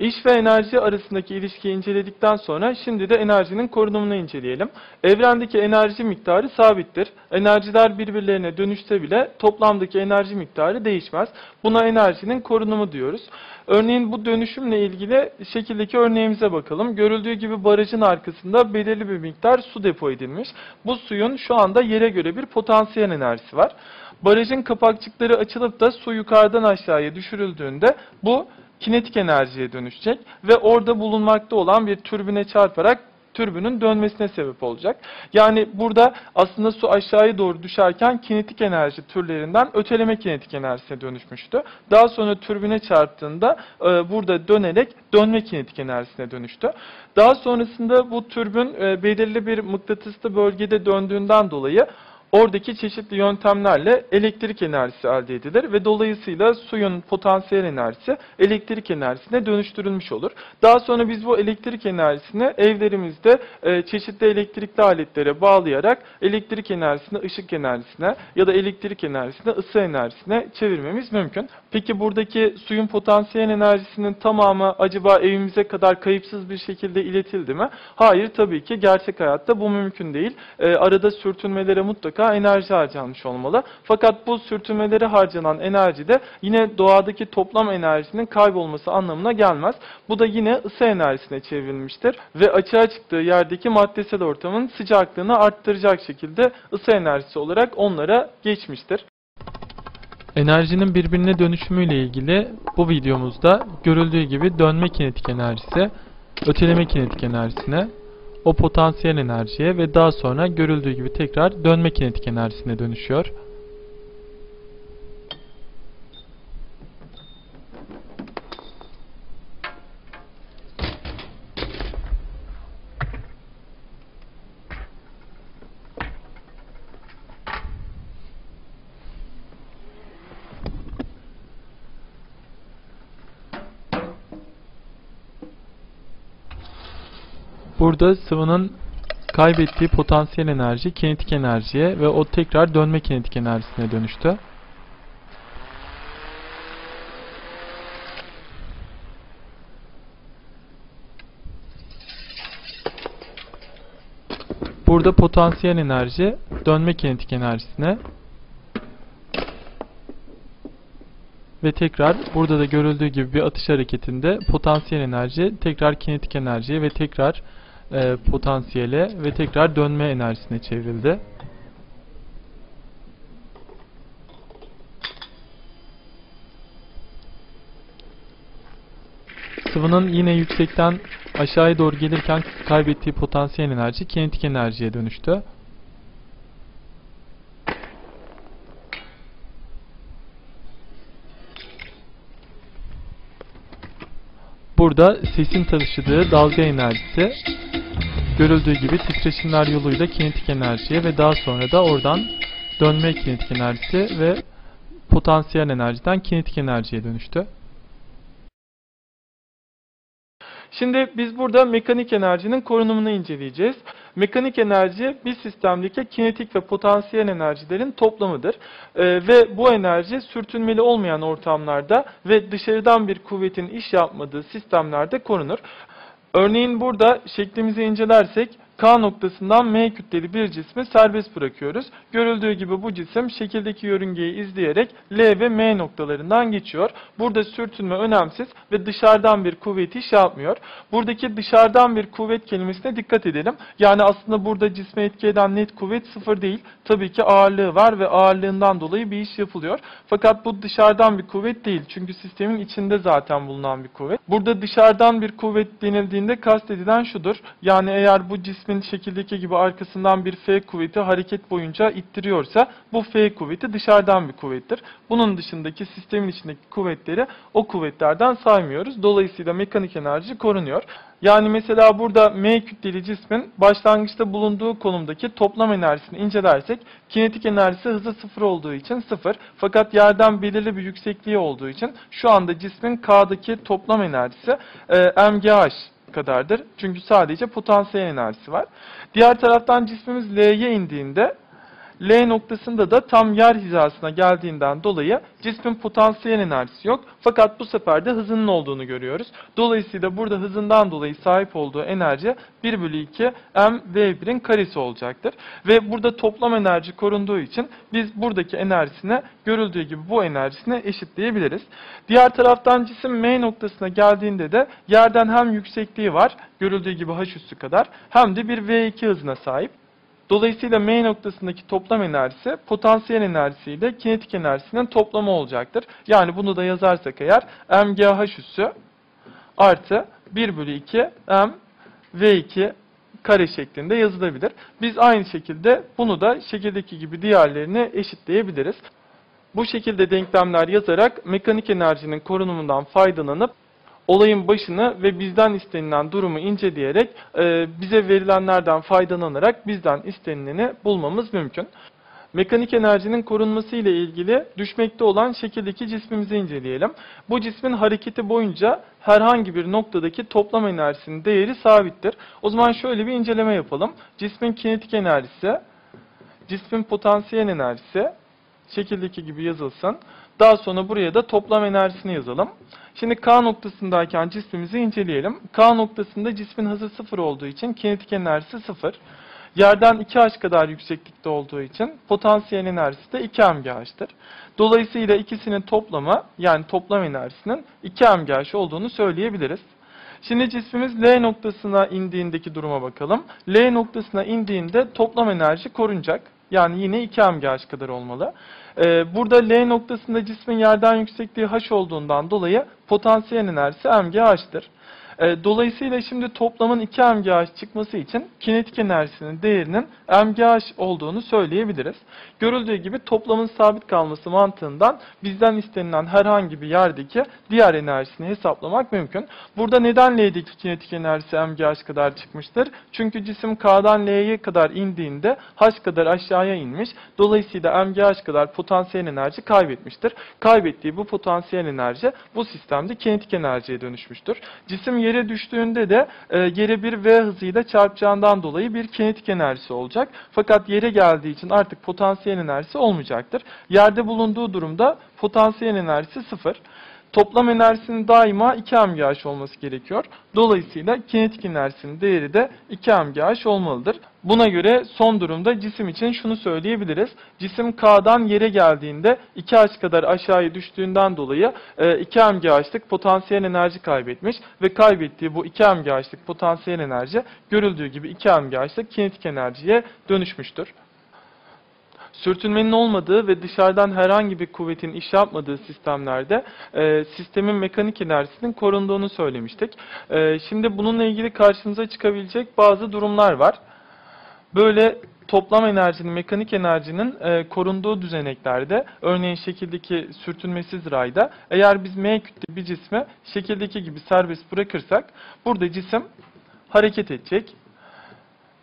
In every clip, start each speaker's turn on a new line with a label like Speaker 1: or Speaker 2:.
Speaker 1: İş ve enerji arasındaki ilişkiyi inceledikten sonra şimdi de enerjinin korunumunu inceleyelim. Evrendeki enerji miktarı sabittir. Enerjiler birbirlerine dönüşse bile toplamdaki enerji miktarı değişmez. Buna enerjinin korunumu diyoruz. Örneğin bu dönüşümle ilgili şekildeki örneğimize bakalım. Görüldüğü gibi barajın arkasında belirli bir miktar su depo edilmiş. Bu suyun şu anda yere göre bir potansiyel enerjisi var. Barajın kapakçıkları açılıp da su yukarıdan aşağıya düşürüldüğünde bu kinetik enerjiye dönüşecek ve orada bulunmakta olan bir türbine çarparak türbünün dönmesine sebep olacak. Yani burada aslında su aşağıya doğru düşerken kinetik enerji türlerinden öteleme kinetik enerjisine dönüşmüştü. Daha sonra türbüne çarptığında e, burada dönerek dönme kinetik enerjisine dönüştü. Daha sonrasında bu türbün e, belirli bir mıknatıslı bölgede döndüğünden dolayı oradaki çeşitli yöntemlerle elektrik enerjisi elde edilir ve dolayısıyla suyun potansiyel enerjisi elektrik enerjisine dönüştürülmüş olur. Daha sonra biz bu elektrik enerjisini evlerimizde e, çeşitli elektrikli aletlere bağlayarak elektrik enerjisini ışık enerjisine ya da elektrik enerjisini ısı enerjisine çevirmemiz mümkün. Peki buradaki suyun potansiyel enerjisinin tamamı acaba evimize kadar kayıpsız bir şekilde iletildi mi? Hayır tabii ki gerçek hayatta bu mümkün değil. E, arada sürtünmelere mutlaka enerji harcanmış olmalı. Fakat bu sürtünmeleri harcanan enerji de yine doğadaki toplam enerjinin kaybolması anlamına gelmez. Bu da yine ısı enerjisine çevrilmiştir ve açığa çıktığı yerdeki maddesel ortamın sıcaklığını arttıracak şekilde ısı enerjisi olarak onlara geçmiştir. Enerjinin birbirine dönüşümüyle ilgili bu videomuzda görüldüğü gibi dönme kinetik enerjisi, öteleme kinetik enerjisine, o potansiyel enerjiye ve daha sonra görüldüğü gibi tekrar dönme kinetik enerjisine dönüşüyor. Burada sıvının kaybettiği potansiyel enerji kinetik enerjiye ve o tekrar dönme kinetik enerjisine dönüştü. Burada potansiyel enerji dönme kinetik enerjisine ve tekrar burada da görüldüğü gibi bir atış hareketinde potansiyel enerji tekrar kinetik enerjiye ve tekrar e, potansiyele ve tekrar dönme enerjisine çevrildi. Sıvının yine yüksekten aşağıya doğru gelirken kaybettiği potansiyel enerji kinetik enerjiye dönüştü. Burada sesin taşıdığı dalga enerjisi görüldüğü gibi titreşimler yoluyla kinetik enerjiye ve daha sonra da oradan dönme kinetik enerjisi ve potansiyel enerjiden kinetik enerjiye dönüştü. Şimdi biz burada mekanik enerjinin korunumunu inceleyeceğiz. Mekanik enerji bir sistemdeki kinetik ve potansiyel enerjilerin toplamıdır. Ee, ve bu enerji sürtünmeli olmayan ortamlarda ve dışarıdan bir kuvvetin iş yapmadığı sistemlerde korunur. Örneğin burada şeklimizi incelersek K noktasından M kütleli bir cismi serbest bırakıyoruz. Görüldüğü gibi bu cisim şekildeki yörüngeyi izleyerek L ve M noktalarından geçiyor. Burada sürtünme önemsiz ve dışarıdan bir kuvvet iş yapmıyor. Buradaki dışarıdan bir kuvvet kelimesine dikkat edelim. Yani aslında burada cisme etki eden net kuvvet sıfır değil. Tabii ki ağırlığı var ve ağırlığından dolayı bir iş yapılıyor. Fakat bu dışarıdan bir kuvvet değil. Çünkü sistemin içinde zaten bulunan bir kuvvet. Burada dışarıdan bir kuvvet denildiğinde kastedilen şudur. Yani eğer bu cisme cismin şekildeki gibi arkasından bir F kuvveti hareket boyunca ittiriyorsa bu F kuvveti dışarıdan bir kuvvettir. Bunun dışındaki sistemin içindeki kuvvetleri o kuvvetlerden saymıyoruz. Dolayısıyla mekanik enerji korunuyor. Yani mesela burada M kütleli cismin başlangıçta bulunduğu konumdaki toplam enerjisini incelersek kinetik enerjisi hızı sıfır olduğu için sıfır. Fakat yerden belirli bir yüksekliği olduğu için şu anda cismin K'daki toplam enerjisi e, MGH kadardır. Çünkü sadece potansiyel enerjisi var. Diğer taraftan cismimiz L'ye indiğinde L noktasında da tam yer hizasına geldiğinden dolayı cismin potansiyel enerjisi yok. Fakat bu sefer de hızının olduğunu görüyoruz. Dolayısıyla burada hızından dolayı sahip olduğu enerji 1 bölü 2 m v1'in karesi olacaktır. Ve burada toplam enerji korunduğu için biz buradaki enerjisine görüldüğü gibi bu enerjisine eşitleyebiliriz. Diğer taraftan cisim M noktasına geldiğinde de yerden hem yüksekliği var görüldüğü gibi h üssü kadar hem de bir v2 hızına sahip. Dolayısıyla M noktasındaki toplam enerjisi potansiyel enerjisiyle kinetik enerjisinin toplamı olacaktır. Yani bunu da yazarsak eğer mgh üssü artı 1 bölü 2 m v2 kare şeklinde yazılabilir. Biz aynı şekilde bunu da şekildeki gibi diğerlerini eşitleyebiliriz. Bu şekilde denklemler yazarak mekanik enerjinin korunumundan faydalanıp olayın başını ve bizden istenilen durumu inceleyerek e, bize verilenlerden faydalanarak bizden istenileni bulmamız mümkün. Mekanik enerjinin korunması ile ilgili düşmekte olan şekildeki cismimizi inceleyelim. Bu cismin hareketi boyunca herhangi bir noktadaki toplam enerjisinin değeri sabittir. O zaman şöyle bir inceleme yapalım. Cismin kinetik enerjisi, cismin potansiyel enerjisi şekildeki gibi yazılsın. Daha sonra buraya da toplam enerjisini yazalım. Şimdi K noktasındayken cismimizi inceleyelim. K noktasında cismin hızı sıfır olduğu için kinetik enerjisi sıfır. Yerden 2h kadar yükseklikte olduğu için potansiyel enerjisi de 2 mgh'tır. Dolayısıyla ikisinin toplamı yani toplam enerjisinin 2 mgh olduğunu söyleyebiliriz. Şimdi cismimiz L noktasına indiğindeki duruma bakalım. L noktasına indiğinde toplam enerji korunacak. Yani yine 2 mgh kadar olmalı. Ee, burada L noktasında cismin yerden yüksekliği h olduğundan dolayı potansiyel enerjisi mgh'tır. E, dolayısıyla şimdi toplamın 2 mgh çıkması için kinetik enerjisinin değerinin mgh olduğunu söyleyebiliriz. Görüldüğü gibi toplamın sabit kalması mantığından bizden istenilen herhangi bir yerdeki diğer enerjisini hesaplamak mümkün. Burada neden L'deki kinetik enerjisi mgh kadar çıkmıştır? Çünkü cisim K'dan L'ye kadar indiğinde H kadar aşağıya inmiş. Dolayısıyla mgh kadar potansiyel enerji kaybetmiştir. Kaybettiği bu potansiyel enerji bu sistemde kinetik enerjiye dönüşmüştür. Cisim yere düştüğünde de e, yere bir V hızıyla çarpacağından dolayı bir kinetik enerjisi olacak. Fakat yere geldiği için artık potansiyel enerjisi olmayacaktır. Yerde bulunduğu durumda potansiyel enerjisi sıfır. Toplam enerjisinin daima 2 mgh olması gerekiyor. Dolayısıyla kinetik enerjisinin değeri de 2 mgh olmalıdır. Buna göre son durumda cisim için şunu söyleyebiliriz. Cisim K'dan yere geldiğinde 2H kadar aşağıya düştüğünden dolayı 2 e, mgh'lık potansiyel enerji kaybetmiş ve kaybettiği bu 2 mgh'lık potansiyel enerji görüldüğü gibi 2 mgh'lık kinetik enerjiye dönüşmüştür. Sürtünmenin olmadığı ve dışarıdan herhangi bir kuvvetin iş yapmadığı sistemlerde e, sistemin mekanik enerjisinin korunduğunu söylemiştik. E, şimdi bununla ilgili karşınıza çıkabilecek bazı durumlar var. Böyle toplam enerjinin, mekanik enerjinin e, korunduğu düzeneklerde, örneğin şekildeki sürtünmesiz rayda, eğer biz M kütle bir cismi şekildeki gibi serbest bırakırsak, burada cisim hareket edecek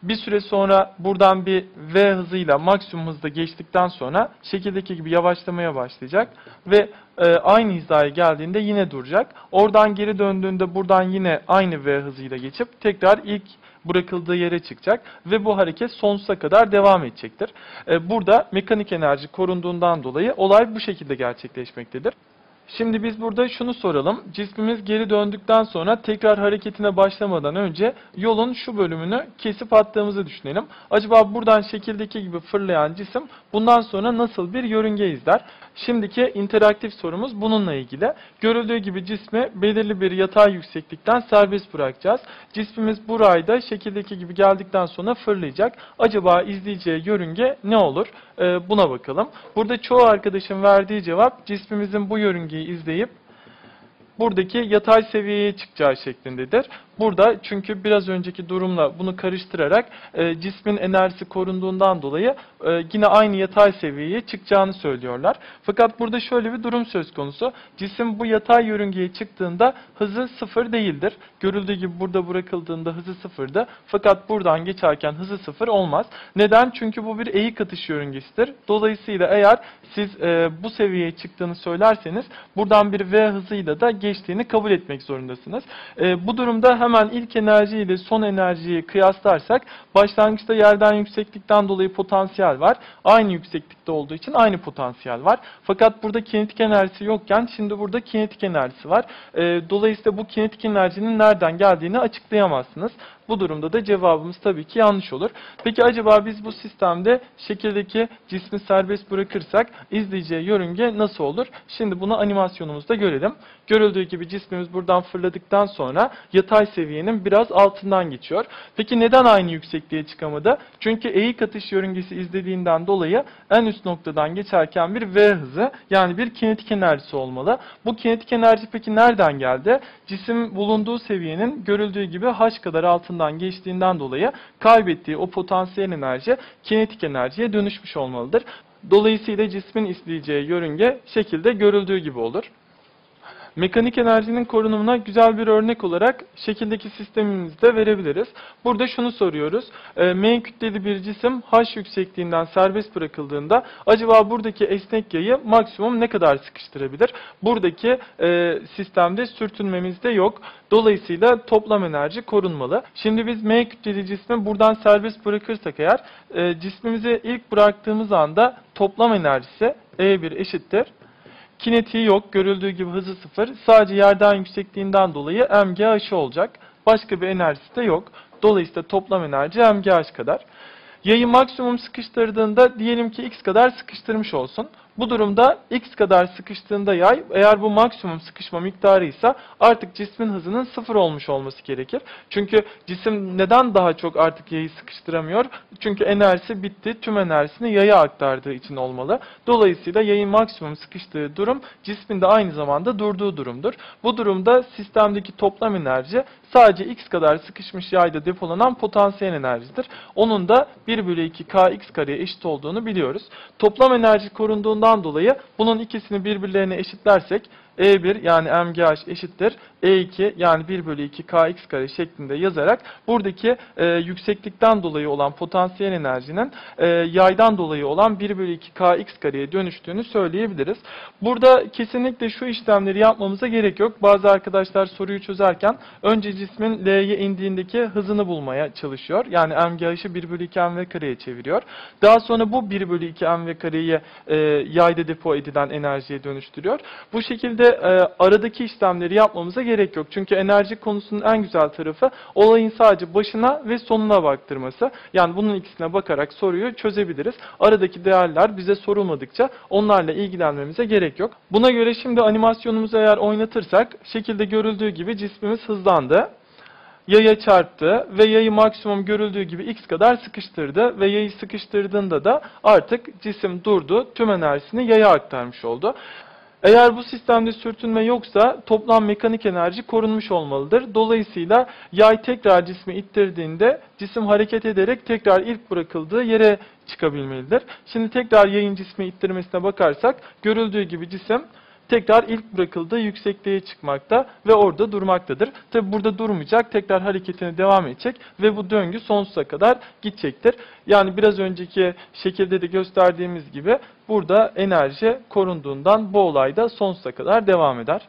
Speaker 1: bir süre sonra buradan bir V hızıyla maksimum hızda geçtikten sonra şekildeki gibi yavaşlamaya başlayacak ve e, aynı hizaya geldiğinde yine duracak. Oradan geri döndüğünde buradan yine aynı V hızıyla geçip tekrar ilk bırakıldığı yere çıkacak ve bu hareket sonsuza kadar devam edecektir. E, burada mekanik enerji korunduğundan dolayı olay bu şekilde gerçekleşmektedir. Şimdi biz burada şunu soralım. Cismimiz geri döndükten sonra tekrar hareketine başlamadan önce yolun şu bölümünü kesip attığımızı düşünelim. Acaba buradan şekildeki gibi fırlayan cisim bundan sonra nasıl bir yörünge izler? Şimdiki interaktif sorumuz bununla ilgili. Görüldüğü gibi cismi belirli bir yatay yükseklikten serbest bırakacağız. Cismimiz bu rayda şekildeki gibi geldikten sonra fırlayacak. Acaba izleyeceği yörünge ne olur? Ee, buna bakalım. Burada çoğu arkadaşın verdiği cevap cismimizin bu yörüngeyi izleyip buradaki yatay seviyeye çıkacağı şeklindedir. Burada çünkü biraz önceki durumla bunu karıştırarak e, cismin enerjisi korunduğundan dolayı e, yine aynı yatay seviyeye çıkacağını söylüyorlar. Fakat burada şöyle bir durum söz konusu. Cisim bu yatay yörüngeye çıktığında hızı sıfır değildir. Görüldüğü gibi burada bırakıldığında hızı sıfırdı. Fakat buradan geçerken hızı sıfır olmaz. Neden? Çünkü bu bir eğik atış yörüngesidir. Dolayısıyla eğer siz e, bu seviyeye çıktığını söylerseniz buradan bir V hızıyla da geçtiğini kabul etmek zorundasınız. E, bu durumda hem hemen ilk enerji ile son enerjiyi kıyaslarsak başlangıçta yerden yükseklikten dolayı potansiyel var. Aynı yükseklikte olduğu için aynı potansiyel var. Fakat burada kinetik enerjisi yokken şimdi burada kinetik enerjisi var. Ee, dolayısıyla bu kinetik enerjinin nereden geldiğini açıklayamazsınız. Bu durumda da cevabımız tabii ki yanlış olur. Peki acaba biz bu sistemde şekildeki cismi serbest bırakırsak izleyeceği yörünge nasıl olur? Şimdi bunu animasyonumuzda görelim. Görüldüğü gibi cismimiz buradan fırladıktan sonra yatay seviyenin biraz altından geçiyor. Peki neden aynı yüksekliğe çıkamadı? Çünkü eğik atış yörüngesi izlediğinden dolayı en üst noktadan geçerken bir V hızı yani bir kinetik enerjisi olmalı. Bu kinetik enerji peki nereden geldi? Cisim bulunduğu seviyenin görüldüğü gibi H kadar altından geçtiğinden dolayı kaybettiği o potansiyel enerji kinetik enerjiye dönüşmüş olmalıdır. Dolayısıyla cismin isteyeceği yörünge şekilde görüldüğü gibi olur. Mekanik enerjinin korunumuna güzel bir örnek olarak şekildeki sistemimizde verebiliriz. Burada şunu soruyoruz. E, M kütleli bir cisim H yüksekliğinden serbest bırakıldığında acaba buradaki esnek yayı maksimum ne kadar sıkıştırabilir? Buradaki e, sistemde sürtünmemiz de yok. Dolayısıyla toplam enerji korunmalı. Şimdi biz M kütleli cismi buradan serbest bırakırsak eğer e, cismimizi ilk bıraktığımız anda toplam enerjisi E1 eşittir. Kinetiği yok. Görüldüğü gibi hızı sıfır. Sadece yerden yüksekliğinden dolayı mgh olacak. Başka bir enerjisi de yok. Dolayısıyla toplam enerji mgh kadar. Yayı maksimum sıkıştırdığında diyelim ki x kadar sıkıştırmış olsun. Bu durumda x kadar sıkıştığında yay eğer bu maksimum sıkışma miktarı ise artık cismin hızının sıfır olmuş olması gerekir. Çünkü cisim neden daha çok artık yayı sıkıştıramıyor? Çünkü enerjisi bitti. Tüm enerjisini yaya aktardığı için olmalı. Dolayısıyla yayın maksimum sıkıştığı durum cismin de aynı zamanda durduğu durumdur. Bu durumda sistemdeki toplam enerji sadece x kadar sıkışmış yayda depolanan potansiyel enerjidir. Onun da 1 bölü 2 kx kareye eşit olduğunu biliyoruz. Toplam enerji korunduğundan dolayı bunun ikisini birbirlerine eşitlersek E1 yani mgh eşittir E2 yani 1 bölü 2 kx kare şeklinde yazarak buradaki e, yükseklikten dolayı olan potansiyel enerjinin e, yaydan dolayı olan 1 bölü 2 kx kareye dönüştüğünü söyleyebiliriz. Burada kesinlikle şu işlemleri yapmamıza gerek yok. Bazı arkadaşlar soruyu çözerken önce cismin L'ye indiğindeki hızını bulmaya çalışıyor. Yani mgh'ı 1 bölü 2 mv kareye çeviriyor. Daha sonra bu 1 bölü 2 mv kareyi e, yayda depo edilen enerjiye dönüştürüyor. Bu şekilde e, aradaki işlemleri yapmamıza gerek yok. Çünkü enerji konusunun en güzel tarafı olayın sadece başına ve sonuna baktırması. Yani bunun ikisine bakarak soruyu çözebiliriz. Aradaki değerler bize sorulmadıkça onlarla ilgilenmemize gerek yok. Buna göre şimdi animasyonumuzu eğer oynatırsak şekilde görüldüğü gibi cismimiz hızlandı yaya çarptı ve yayı maksimum görüldüğü gibi x kadar sıkıştırdı ve yayı sıkıştırdığında da artık cisim durdu, tüm enerjisini yaya aktarmış oldu. Eğer bu sistemde sürtünme yoksa toplam mekanik enerji korunmuş olmalıdır. Dolayısıyla yay tekrar cismi ittirdiğinde cisim hareket ederek tekrar ilk bırakıldığı yere çıkabilmelidir. Şimdi tekrar yayın cismi ittirmesine bakarsak görüldüğü gibi cisim tekrar ilk bırakıldığı yüksekliğe çıkmakta ve orada durmaktadır. Tabi burada durmayacak, tekrar hareketine devam edecek ve bu döngü sonsuza kadar gidecektir. Yani biraz önceki şekilde de gösterdiğimiz gibi burada enerji korunduğundan bu olay da sonsuza kadar devam eder.